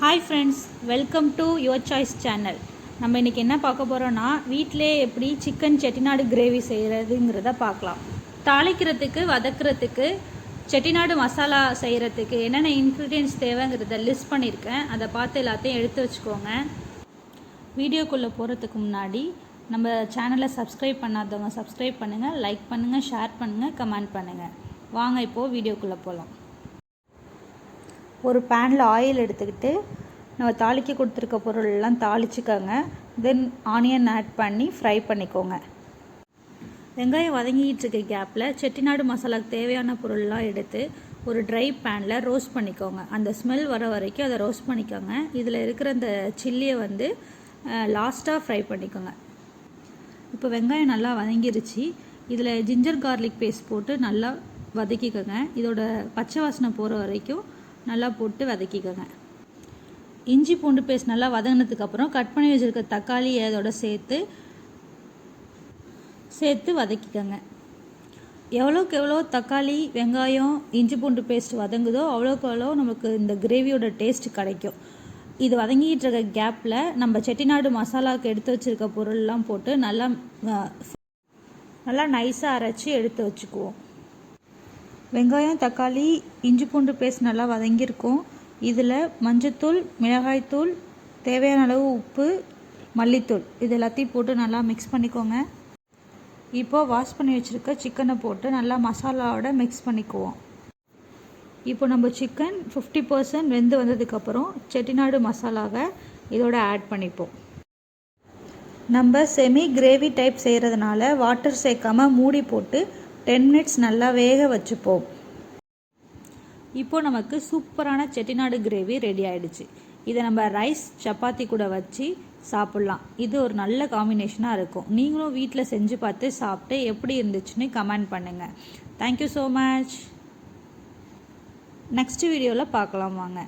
Hi friends welcome to your choice channel நம்ம இன்றைக்கி என்ன பார்க்க போகிறோன்னா வீட்டிலே எப்படி சிக்கன் செட்டிநாடு கிரேவி செய்கிறதுங்கிறத பார்க்கலாம். தாளிக்கிறதுக்கு வதக்கிறதுக்கு செட்டிநாடு மசாலா செய்கிறதுக்கு என்னென்ன இன்க்ரீடியன்ஸ் தேவைங்கிறத லிஸ்ட் பண்ணியிருக்கேன். அதை பார்த்து எல்லாத்தையும் எடுத்து வச்சுக்கோங்க. வீடியோக்குள்ளே போகிறதுக்கு முன்னாடி நம்ம சேனலை சப்ஸ்கிரைப் பண்ணாதவங்க சப்ஸ்கிரைப் பண்ணுங்கள் லைக் பண்ணுங்கள் ஷேர் பண்ணுங்கள் கமெண்ட் பண்ணுங்கள் வாங்க இப்போது வீடியோக்குள்ளே போகலாம் ஒரு பேனில் ஆயில் எடுத்துக்கிட்டு நம்ம தாளிக்க கொடுத்துருக்க பொருளெல்லாம் தாளிச்சுக்கோங்க. தென் ஆனியன் ஆட் பண்ணி ஃப்ரை பண்ணிக்கோங்க. வெங்காயம் வதங்கிட்டு இருக்க கேப்பில் செட்டிநாடு மசாலாவுக்கு தேவையான பொருள்லாம் எடுத்து ஒரு ட்ரை பேனில் ரோஸ்ட் பண்ணிக்கோங்க. அந்த ஸ்மெல் வர வரைக்கும் அதை ரோஸ்ட் பண்ணிக்கோங்க. இதில் இருக்கிற அந்த சில்லியை வந்து லாஸ்ட்டாக ஃப்ரை பண்ணிக்கோங்க. இப்போ வெங்காயம் நல்லா வதங்கிருச்சு. இதில் ஜிஞ்சர் கார்லிக் பேஸ்ட் போட்டு நல்லா வதக்கிக்கோங்க. இதோட பச்சை வாசனை போகிற வரைக்கும் நல்லா போட்டு வதக்கிக்கோங்க. இஞ்சி பூண்டு பேஸ்ட் நல்லா வதங்கினதுக்கப்புறம் கட் பண்ணி வச்சுருக்க தக்காளி அதோட சேர்த்து சேர்த்து வதக்கிக்கோங்க. எவ்வளோக்கு எவ்வளோ தக்காளி வெங்காயம் இஞ்சி பூண்டு பேஸ்ட் வதங்குதோ அவ்வளோக்கு அவ்வளோ நமக்கு இந்த கிரேவியோட டேஸ்ட் கிடைக்கும். இது வதங்கிட்டு இருக்க கேப்பில் நம்ம செட்டிநாடு மசாலாவுக்கு எடுத்து வச்சுருக்க பொருள்லாம் போட்டு நல்லா நல்லா நைஸாக அரைச்சி எடுத்து வச்சுக்குவோம். வெங்காயம் தக்காளி இஞ்சி பூண்டு பேஸ்ட் நல்லா வதங்கியிருக்கும். இதில் மஞ்சத்தூள் மிளகாய்த்தூள் தேவையான அளவு உப்பு மல்லித்தூள். இது எல்லாத்தையும் போட்டு நல்லா மிக்ஸ் பண்ணிக்கோங்க. இப்போது வாஷ் பண்ணி வச்சுருக்க சிக்கனை போட்டு நல்லா மசாலாவோட மிக்ஸ் பண்ணிக்குவோம். இப்போ நம்ம சிக்கன் ஃபிஃப்டி பர்சன்ட் வெந்து வந்ததுக்கப்புறம் செட்டிநாடு மசாலாவை இதோட ஆட் பண்ணிப்போம். நம்ம செமி கிரேவி டைப் செய்கிறதுனால வாட்டர் சேர்க்காமல் மூடி போட்டு டென் மினிட்ஸ் நல்லா வேக வச்சுப்போம். இப்போ நமக்கு சூப்பரான செட்டிநாடு கிரேவி ரெடி ஆயிடுச்சு. இதை நம்ம ரைஸ் சப்பாத்தி கூட வச்சு சாப்பிட்லாம். இது ஒரு நல்ல காம்பினேஷனாக இருக்கும். நீங்களும் வீட்டில் செஞ்சு பார்த்து சாப்பிட்டு எப்படி இருந்துச்சுன்னு கமெண்ட் பண்ணுங்கள் தேங்க்யூ ஸோ மச் நெக்ஸ்ட் வீடியோவில் பார்க்கலாம் வாங்க.